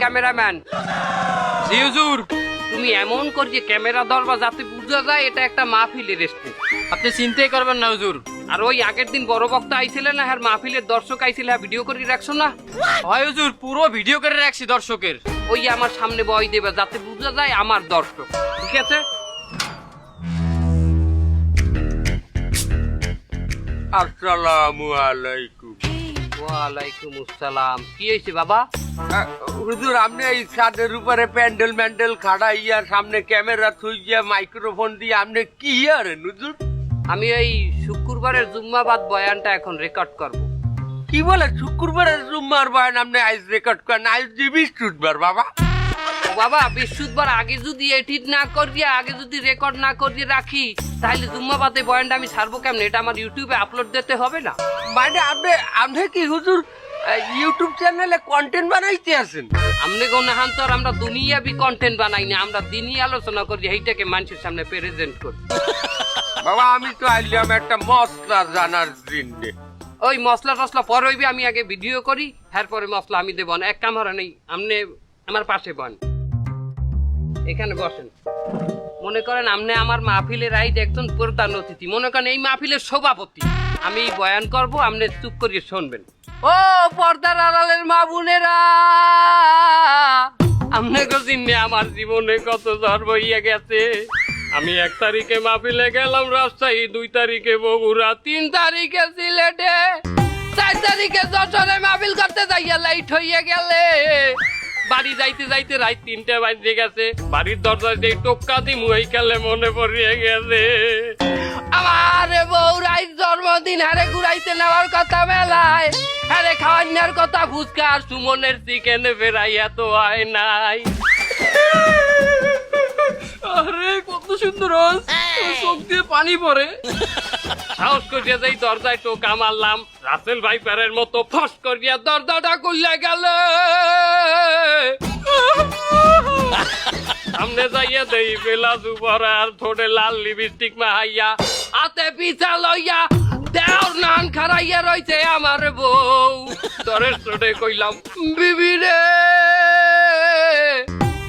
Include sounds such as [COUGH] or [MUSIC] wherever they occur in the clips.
Cameraman. জি হুজুর। তুমি এমন করিয়ে ক্যামেরা ধরবা যাতে বুঝা যায় এটা একটা মাহফিলের স্টেজ। আপনি চিন্তাই করবেন না হুজুর। আর ওই আগের দিন বড় বক্তা আইছিলেন না আর মাহফিলের দর্শক আইছিল ভিডিও করে রাখছো না? হয় হুজুর পুরো ভিডিও করে রাখছি দর্শকের। ওই আমার সামনে বয় দেবে যাতে বুঝা যায় আমার দর্শক। ঠিক আছে? আসসালামু আলাইকুম। ওয়ালাইকুম আসসালাম। কি হয়েছে বাবা? হুজুর আপনি এই ছাদের উপরে প্যান্ডেল ম্যান্ডেল খাড়াইয়া সামনে ক্যামেরা থুইয়া মাইক্রোফোন দিয়ে আপনি কি আরেন হুজুর? আমি এই শুক্রবারের জুম্মাবাদ বয়ানটা এখন রেকর্ড করব। কি বলে শুক্রবারের জুম্মার বয়ান আপনি আইজ রেকর্ড করেন? দি বৃহস্পতিবার বাবা। বাবা বৃহস্পতিবার আগে যদি এডিট না করিয়ে আগে যদি রেকর্ড না করিয়ে রাখি তাহলে জুম্মাবাদে বয়ানটা আমি ছাড়বো কেমন? এটা আমার ইউটিউবে আপলোড দিতে হবে না? মানে আপনি আপনি কি হুজুর ইউটিউব চ্যানেলে কন্টেন্ট বানাইতে আছেন? আমনে কোন হান্তর আমরা দুনিয়াবি কন্টেন্ট বানাই না আমরা দিনই আলোচনা করি এইটাকে মানুষের সামনে প্রেজেন্ট করি। বাবা আমি তো আইলাম একটা মশলা জানার জন্যে ওই মশলা টসলা পরে হইবে আমি আগে ভিডিও করি পরে মশলা আমি দেবো না। এক কামড়া নেই আমনে আমার পাশে বন। এখানে বসেন। মনে করেন আমনে আমার মাহফিলের আইড একজন প্রধান অতিথি। মনে করেন এই মাহফিলের সভাপতি। আমি বয়ান করব আপনি চুপ করিয়ে শুনবেন। ও পর্দার আড়ালের মা বোনেরা! আমনে গজিনে আমার জীবনে কত ঝড় বইয়া গেছে। আমি এক তারিখে মাহফিলে গেলাম, রাজশাহী। দুই তারিখে বগুড়া। তিন তারিখে সিলেটে। চার তারিখে যশোরে মাহফিল করতে যাইয়া লাইট হইয়া গেলে। বাড়ি যাইতে যাইতে রাত তিনটে বাজে গেছে। বাড়ির দরজায় যে টোক্কা দিমু এই কালে মনে পড়িয়ে গেছে। আমার বউ রাইত জন্মদিন হারে ঘুরাইতে নেওয়ার কথা মেলায় হারে খাওয়ানোর কথা ফুচকা আর সুমনের চিকেন ফেরাইয়া তো হয় নাই। আরে কত সুন্দর চোখ দিয়ে পানি পড়ে। সাহস করিয়া যাই দরজায় টোকা মারলাম রাসেল ভাই প্যারের মতো ফস করিয়া দরজাটা খুললে গেল। [LAUGHS] সামনে যাইয়া দেই, বেলা দুপুর আর থোড়ে লাল লিপস্টিক মাহাইয়া, হাতে পিছা লইয়া দেওর নান খারাইয়া রইছে আমার বউ। তরে চোটে কইলাম, বিবি রে,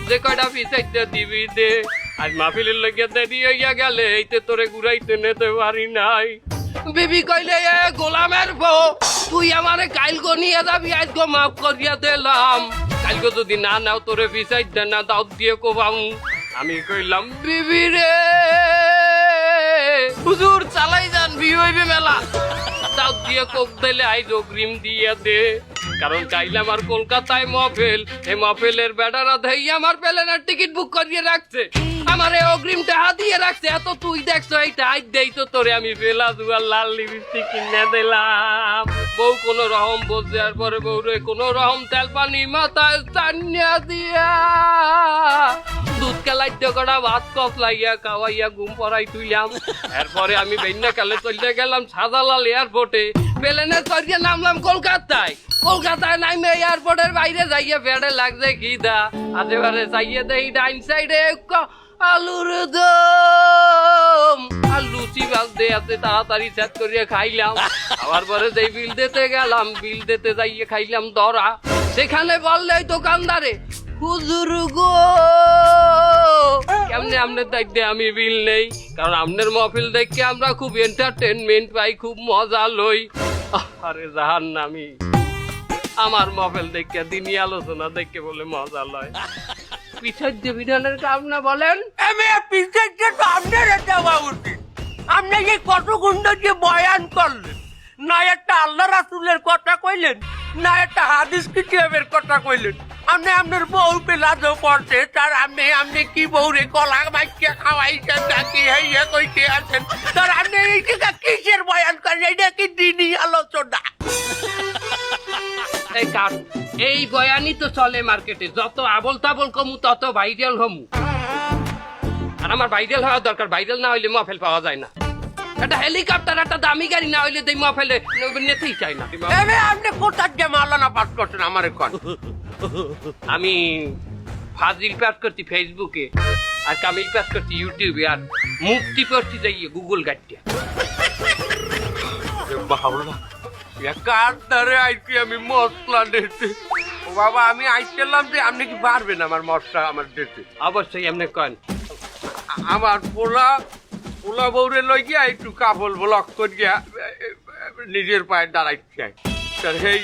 যে কয়টা পিছাইতে দিবি দে? আজ মাহফিলের লগে দেরি হইয়া গেলে, এইতে তোরে ঘুরাইতে নিতে পারি নাই। বিবি কইলে এ গোলামের বউ, তুই আমারে কাইলগো নিয়ে যাবি, আজগো মাফ করিয়া দিলাম। কাইলগো যদি না নাও, তোরে পিছাই দে না দাও দিয়ে কোবাম। আমি কইলাম, বিবি রে, হুজুর চালাই যান ভিউ মেলা। দাও দিয়ে কোক দিলে আইজ অগ্রিম দিয়ে দে। কারণ কাইলে আমার কলকাতায় মফেল এই মফেলের বেটারা দেই আমার প্লেনের টিকিট বুক করিয়ে রাখছে। আমার অগ্রিম টাকা দিয়ে রাখছে। এত তুই দেখছ, এইটা আজ দেই তো তোরে, আমি বেলা দুয়ার লাল লিপস্টিক কিনে দিলাম। বউ কোন রকম বসে আর পরে বউ রে কোন রকম তেল পানি মাথায় টানিয়া দিয়া। দুধ কেলাইতে করা ভাত কপ লাইয়া খাওয়াইয়া ঘুম পড়াই তুইলাম। এরপরে আমি বেন্যা কালে চলতে গেলাম সাদালাল এয়ারপোর্টে। প্লেনে চড়িয়ে নামলাম কলকাতায়। কলকাতায় নামে এয়ারপোর্টের বাইরে যাইয়ে বেড়ে লাগছে কি দা আজেবারে যাইয়ে দেই ডাইন সাইডে আলুর দম আর লুচি বাজতে আছে, তাড়াতাড়ি সেট করিয়ে খাইলাম। আবার পরে যেই বিল দিতে গেলাম, বিল দিতে যাইয়ে খাইলাম দরা। সেখানে বললে দোকানদারে, হুজুর গো, কেমনে আপনার দায়িত্বে আমি বিল নেই? কারণ আপনার মহফিল দেখে আমরা খুব এন্টারটেনমেন্ট পাই, খুব মজা লই। আরে জাহান নামি আমার মহফিল দেখে দিনই আলোচনা দেখে বলে মজা লয়। পিছের বিধানের কাম না বলেন আমি কত গুন্ড যে বয়ান করলেন? না একটা আল্লাহ রাসুলের কথা কইলেন, না একটা হাদিস কিতাবের কথা কইলেন। আপনি আপনার বউ পেলাজও পড়ছে, তার আপনি আপনি কি বউরে কলা মাইকে খাওয়াইছেন নাকি হইয়া কইতে আছেন? তার আপনি এই কিসের বয়ান করেন, এটা কি দিনই আলোচনা? এই কাঠ এই বয়ানই তো চলে মার্কেটে, যত আবল তাবল কমু, তত ভাইরাল হমু। আর আমার ভাইরাল হওয়া দরকার, ভাইরাল না হইলে মফেল পাওয়া যায় না। একটা হেলিকপ্টার একটা দামি গাড়ি না হইলে এই মফেলে নিতেই চাই না। এবে আপনি কোথার যে মালানা পাস করছেন আমার এখন আমি ফাজিল পাস করছি ফেসবুকে আর কামিল পাস করছি ইউটিউবে আর মুক্তি করছি যাইয়ে গুগল গাড়িটা। বাবলা একার দ্বারে আইছি আমি মশলা নিতে ও বাবা আমি আইছিলাম যে আপনি কি পারবেন আমার মশলা আমার দিতে? অবশ্যই এমনি কন। আমার পোলা পোলা বউরে লই গিয়া একটু কাপল ব্লক করিয়া এ, এ, নিজের পায়ে দাঁড়াইছে। তার সেই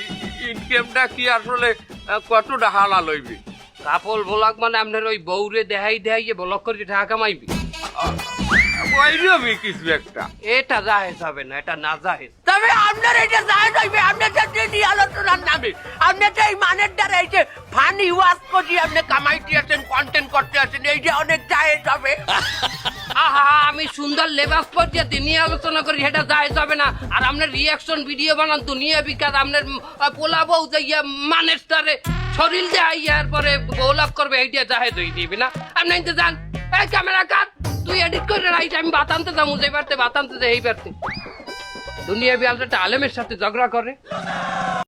ইনকামটা কি আসলে আ, কতটা হালাল হইবে কাপল ব্লক মানে আপনার ওই বউরে দেখাই দেখাইয়ে ব্লক করে টাকা কামাইবি ওইরকমই কিছু একটা। এটা জাহেজ হবে না এটা না জাহেজ। তবে আপনার এটা যায় যাইবে আপনার যে নিয়ে আলোচনার নামে আপনার যে এই মানের দ্বারা এই যে ফানি ওয়াশ করি আপনি কামাইতে আছেন কন্টেন্ট করতে আছেন এই যে অনেক যায় যাবে আহা আমি সুন্দর লেবাস পর্যায়ে দিনই আলোচনা করি, সেটা জাহেজ যাবে না। আর আপনার রিয়াকশন ভিডিও বানান, দুনিয়া বিকাশ আপনার পোলা বউ যাইয়া মানের স্টারে, শরীর দেখাইয়ার পরে বৌলাভ করবে, এইটা জাহেজ হয়ে দিবি না। আপনি তো যান। এই ক্যামেরা কাট, তুই এডিট করে রাইট আমি বাতানতে যাব, যে পারতে বাতানতে যাই এই পারতে। দুনিয়া বিয়ালটা আলেমের সাথে ঝগড়া করে।